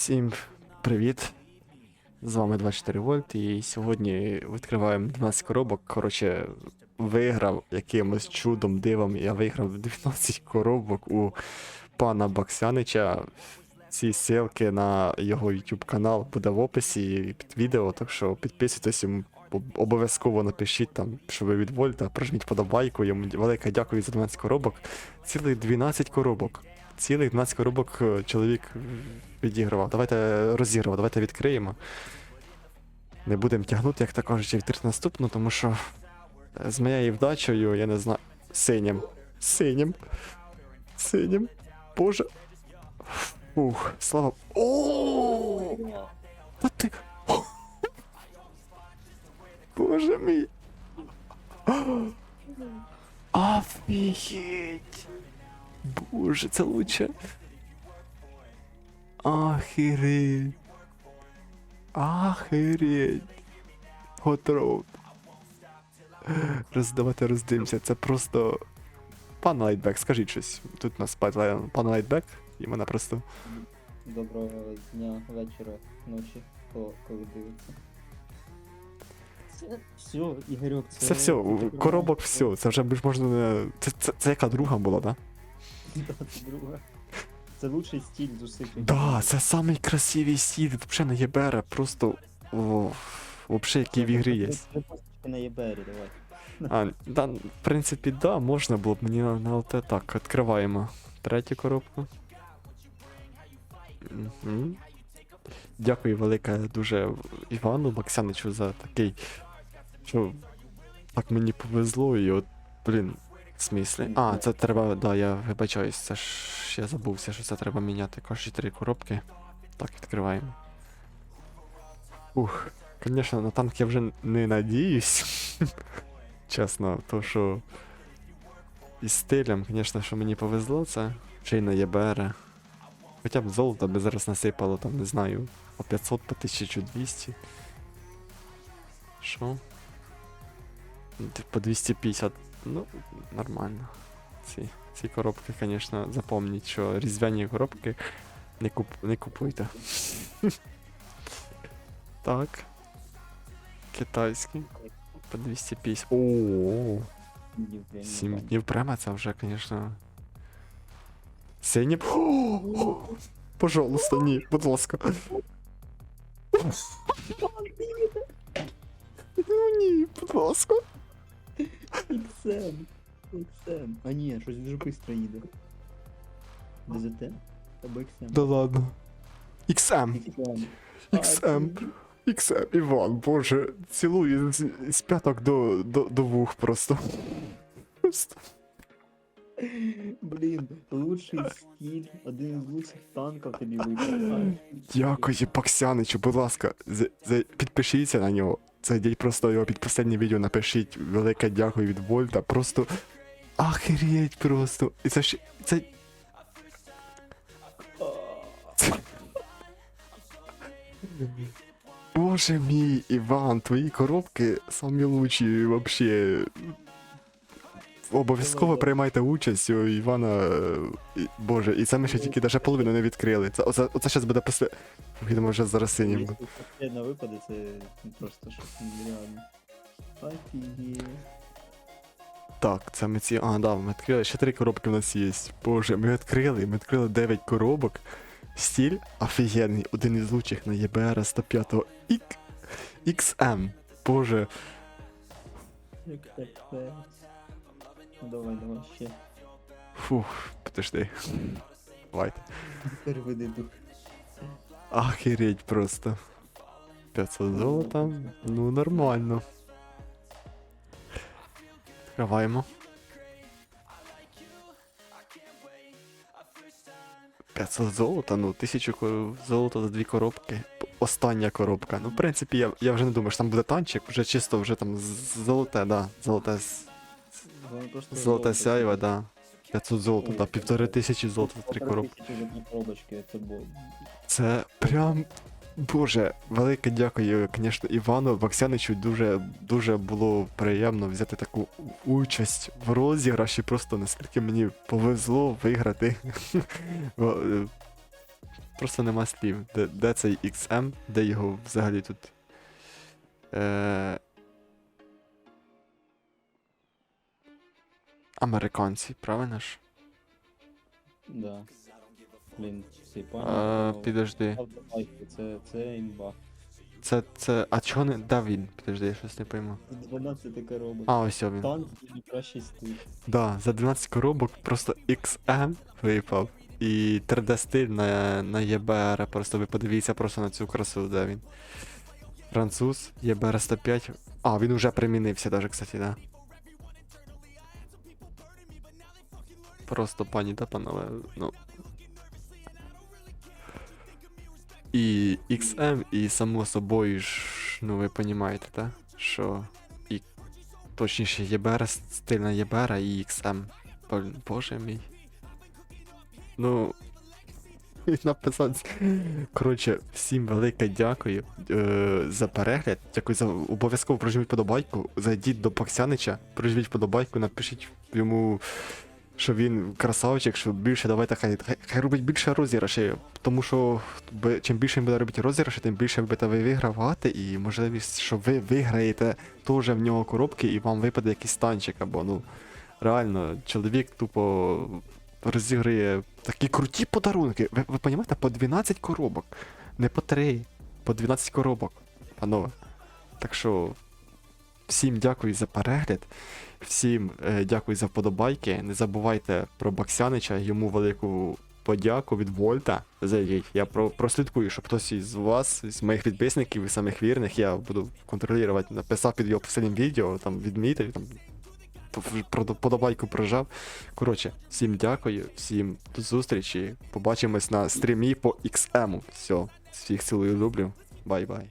Всім привіт! З вами 24 вольт, і сьогодні відкриваємо 12 коробок. Коротше, виграв якимось чудом, дивом. Я виграв 12 коробок у пана Баксянича. Ці ссылки на його YouTube канал буде в описі під відео, так що підписуйтесь йому. Обов'язково напишіть там, що ви від Вольта, прожміть подобайку, йому велике дякую за 12 коробок. Цілих 12 коробок. Цілих 12 коробок е, чоловік відігравав. Давайте розіграв, давайте відкриємо. Не будемо тягнути, як то кажуть, відкрити наступну, тому що е, з моєю вдачею, я не знаю. Синім. Синім. Синім. Боже. Ух, слава. О! Ти. Боже мій. Офігеть. Боже, це лучше. Охереть. Охереть. Готроуд. Роз, давайте роздивимося. Це просто. Пан Лайтбек, скажіть щось. Тут у нас пан пан Лайтбек, і мене просто. Доброго дня, вечора, ночі, хто коли дивиться. Це все, Ігорьок, це. Це все, коробок все. Це вже більш можна не. Це, це, це яка друга була, да? Да, друга. Це лучший стиль з усіх. Да, це самий красивий стіль, взагалі не є просто. О, вообще, який в ігрі є. На ЄБРі, давай. А, да, в принципі, да, можна було б мені на, на ЛТ. Так, відкриваємо третю коробку. Мгм. Дякую велике дуже Івану Максяничу за такий. Що так мені повезло і от, блін, в смислі. А, це треба, да, я вибачаюсь, це ж я забувся, що це треба міняти кожні три коробки. Так, відкриваємо. Ух, звісно, на танк я вже не надіюсь. Чесно, то що із стилем, звісно, що мені повезло це. Й на ЄБР. Хоча б золото би зараз насипало, там, не знаю, по 500, по 1200. Що? Ну, По 250. Ну, нормально. Ці, ці коробки, звісно, запомніть, що різдвяні коробки не, куп, не купуйте. так. Китайський. По 250. О, Днів 7 не днів прямо це вже, звісно. Сині. Пожалуйста, ні, будь ласка. Ну ні, будь ласка. XM. XM. А ні, щось дуже швидко їде. ДЗТ? Або XM. Да ладно. XM. XM. XM. XM. Іван, боже, цілую з, з п'яток до, до, до вух просто. Просто. Блін, лучший стиль, один з лучших танків тобі випав. Дякую, Паксяничу, будь ласка, за, за, підпишіться на нього. Зайдіть просто його під останнє відео, напишіть велике дякую від Вольта. Просто. Ахереть просто. І це ж. Це. це... Боже мій, Іван, твої коробки самі лучші вообще. Обов'язково приймайте участь у Івана. е, Боже, і це ми ще тільки навіть половину не відкрили. Це, оце, оце зараз буде після. Видимо, вже зараз синім. последня випаде, це просто щось нереально. Офігеть. Так, це ми ці. А, да, ми відкрили. Ще три коробки у нас є. Боже, ми відкрили, ми відкрили 9 коробок. Стіль офігенний, один із лучших на ЄБР 105 Ік... XM. Боже, Як капець. Давай, давай ще. фух, подожди. Давайте. Переведи дух. Охереть просто. 500 золота. Ну, нормально. Відкриваємо. 500 золота, ну, 1000 золота за дві коробки. Остання коробка. Ну, в принципі, я, я вже не думаю, що там буде танчик, вже чисто вже там золоте, да. Золоте, с- Воно просто золото. сяйва, да. 500 золота, да, півтори тисячі золота за три коробки. тисячі за дві коробочки, це було. Це прям. Боже, велике дякую, звісно, Івану Баксяничу. Дуже дуже було приємно взяти таку участь в розіграші. Просто наскільки мені повезло виграти. Е, просто нема слів. Де, де цей XM, де його взагалі тут. Е... Американці, правильно ж? Да. Блін, А, пані. підожди. Це, це імба. Це, це. А чого не. Де він? Підожди, я щось не пойму. 12 коробок. А, ось він. Танк найкращий стиль. Да, за 12 коробок просто XM випав. І 3D стиль на, на ЄБР. Просто ви подивіться просто на цю красу, де він. Француз, ЄБР 105. А, він уже примінився даже, кстати, да. Просто пані та панове, ну. І XM, і само собою ж, ну ви розумієте, так? Що і точніше ЄБР стиль на ЄБР і XM. Боже мій. Ну. Написав. Коротше, всім велике дякую е, за перегляд. Дякую за обов'язково прожміть подобайку. Зайдіть до Боксянича, прожміть подобайку, напишіть йому, що він красавчик, що більше давайте хай, хай робить більше розіграшів. Тому що чим більше він буде робити розіграші, тим більше ви будете ви вигравати, і можливість, що ви виграєте теж в нього коробки і вам випаде якийсь танчик або ну. Реально, чоловік тупо розіграє такі круті подарунки. Ви, ви розумієте, по 12 коробок. Не по 3, по 12 коробок, панове. Так що всім дякую за перегляд, всім е, дякую за вподобайки. Не забувайте про Баксянича, йому велику подяку від Вольта. За який я про, прослідкую, щоб хтось із вас, з моїх підписників і самих вірних, я буду контролювати, написав під його последнім відео, там відмітив, там подобайку прожав. Коротше, всім дякую, всім до зустрічі. Побачимось на стрімі по XM. Все, всіх цілую люблю. Бай-бай.